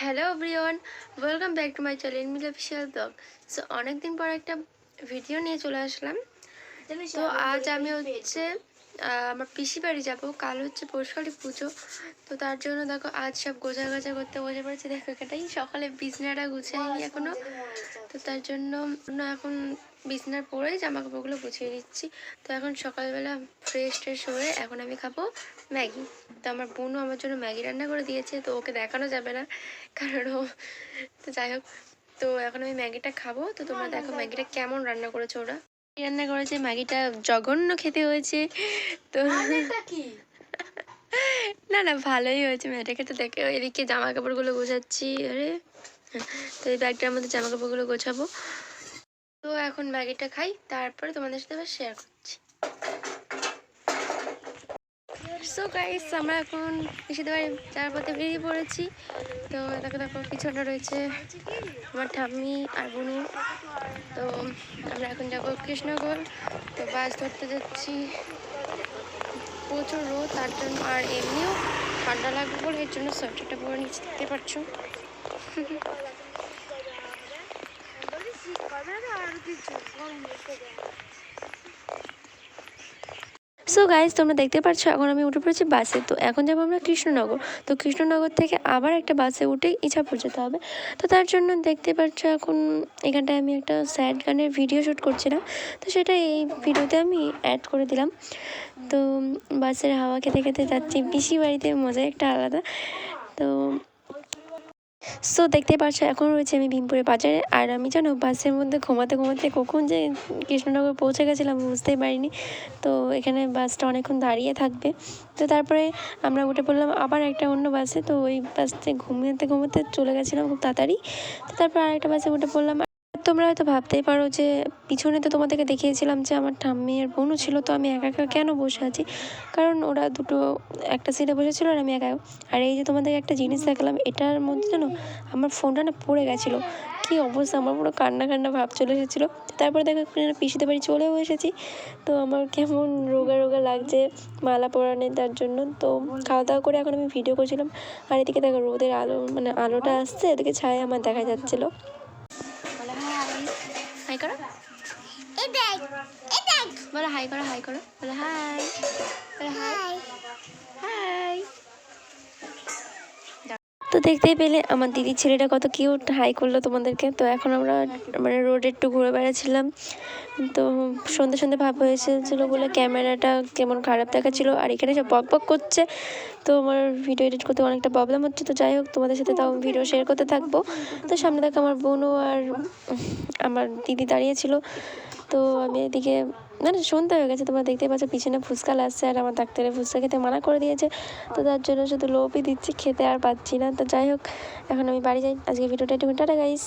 Hello everyone welcome back to my channel mill official blog so অনেকদিন পর একটা video নিয়ে চলে আসলাম। তো আজ আমি হচ্ছে আমার পিসি বাড়ি যাব। কাল হচ্ছে পৌষকালী পুজো। তো তার জন্য দেখো আজ সব গোজা গাজা করতে বসে পড়েছি। দেখো এটাই সকালে বিছনাটা গুছাইনি এখনও। তো তার জন্য এখন বিছনার পরেই জামা কাপড়গুলো গুছিয়ে দিচ্ছি তো এখন সকালবেলা ফ্রেশ ট্রেশ হয়ে এখন আমি খাব ম্যাগি। তো আমার বোনও আমার জন্য ম্যাগি রান্না করে দিয়েছে তো ওকে দেখানো যাবে না কারণ ও তো যাই হোক। তো এখন আমি ম্যাগিটা খাব। তো তোমরা দেখো ম্যাগিটা কেমন রান্না করেছে ওরা। রান্না করেছে ম্যাগিটা জঘন্য খেতে হয়েছে তো না না ভালোই হয়েছে ম্যাগিটাকে তো দেখে এদিকে জামা কাপড়গুলো গোছাচ্ছি আরে তো এই ব্যাগটার মধ্যে জামা কাপড়গুলো গোছাবো। তো এখন ম্যাগিটা খাই তারপরে তোমাদের সাথে আবার শেয়ার করছি। সো গাইস আমরা এখন পিসিদের বাড়ি যাওয়ার পথে বেরিয়ে পড়েছি। তো দেখো দেখো, পিছনে রয়েছে আমার ঠাম্মি আর বুনু। তো আমরা এখন যাব কৃষ্ণগড় তো বাস ধরতে যাচ্ছি। প্রচুর রোদ, তার জন্য আর এমনিও ঠান্ডা লাগবে বলে এর জন্য সোয়েটারটা পরে নিচে দেখতে পাচ্ছ। সো গাইজ তোমরা দেখতে পাচ্ছ এখন আমি উঠে পড়েছি বাসে। তো এখন যাব আমরা কৃষ্ণনগর। তো কৃষ্ণনগর থেকে আবার একটা বাসে উঠে ইছাপুর যেতে হবে। তো তার জন্য দেখতে পাচ্ছ এখন এখানটায় আমি একটা স্যাড গানের ভিডিও শ্যুট করছিলাম। তো সেটা এই ভিডিওতে আমি অ্যাড করে দিলাম। তো বাসের হাওয়া খেতে খেতে যাচ্ছি। পিসি বাড়িতে মজা একটা আলাদা। তো সো দেখতে পাচ্ছ এখন রয়েছে আমি ভীমপুরের বাজারে। আর আমি জানো, বাসের মধ্যে ঘুমাতে ঘুমাতে কখন যে কৃষ্ণনগর পৌঁছে গেছিলাম বুঝতেই পারিনি। তো, এখানে বাসটা অনেকক্ষণ দাঁড়িয়ে থাকবে। তো, তারপরে আমরা উঠে পড়লাম আবার একটা অন্য বাসে। তো, ওই বাসতে ঘুমাতে ঘুমাতে চলে গেছিলাম খুব তাড়াতাড়ি। তো, তারপর আরেকটা বাসে উঠে পড়লাম। তোমরা হয়তো ভাবতেই পারো যে পিছনে তো তোমাদেরকে দেখিয়েছিলাম যে আমার ঠাম্মি আর বোনও ছিল, তো আমি একা একা কেন বসে আছি? কারণ ওরা দুটো একটা সিটে বসেছিল আর আমি একা। আর এই যে তোমাদেরকে একটা জিনিস দেখালাম, এটার মধ্যে যেন আমার ফোনটা না পড়ে গেছিল। কি অবস্থা? আমার পুরো কান্না কান্না ভাব চলে এসেছিল। তারপরে দেখো পিসিতে বাড়ি চলেও এসেছি। তো আমার কেমন রোগা রোগা লাগছে, মালা পরানোর তার জন্য। তো খাওয়া দাওয়া করে এখন আমি ভিডিও করছিলাম। আর এদিকে দেখো রোদের আলো মানে আলোটা আসছে, এদিকে ছায়া আমার দেখা যাচ্ছিল। করো। বলো হাই করো হাই করো বলো হাই বলো হাই। হাই। তো দেখতেই পেলে, আমার দিদির ছেলেটা কত কিউট হাই করল তোমাদেরকে। তো এখন আমরা মানে রোডে একটু ঘুরে বেড়াচ্ছিলাম। তো সন্ধে সন্ধে ভাব হয়েছিল বলে ক্যামেরাটা কেমন খারাপ দেখাচ্ছিল, আর এখানে সব বক বক করছে। তো আমার ভিডিও এডিট করতে অনেকটা প্রবলেম হচ্ছে, তো যাই হোক, তোমাদের সাথে তাও ভিডিও শেয়ার করতে থাকব। তো সামনে দেখো আমার বোনও আর আমার দিদি দাঁড়িয়েছিল তো আমি এদিকে না না সন্ধ্যা হয়ে গেছে, তোমরা দেখতে পাচ্ছ পিছনে ফুচকা লাগছে আর আমার ডাক্তারের ফুচকা খেতে মানা করে দিয়েছে। তো তার জন্য শুধু লোভই দিচ্ছি, খেতে আর পাচ্ছি না। তো যাই হোক, এখন আমি বাড়ি যাই। আজকে ভিডিওটা একটু টাটা গাইস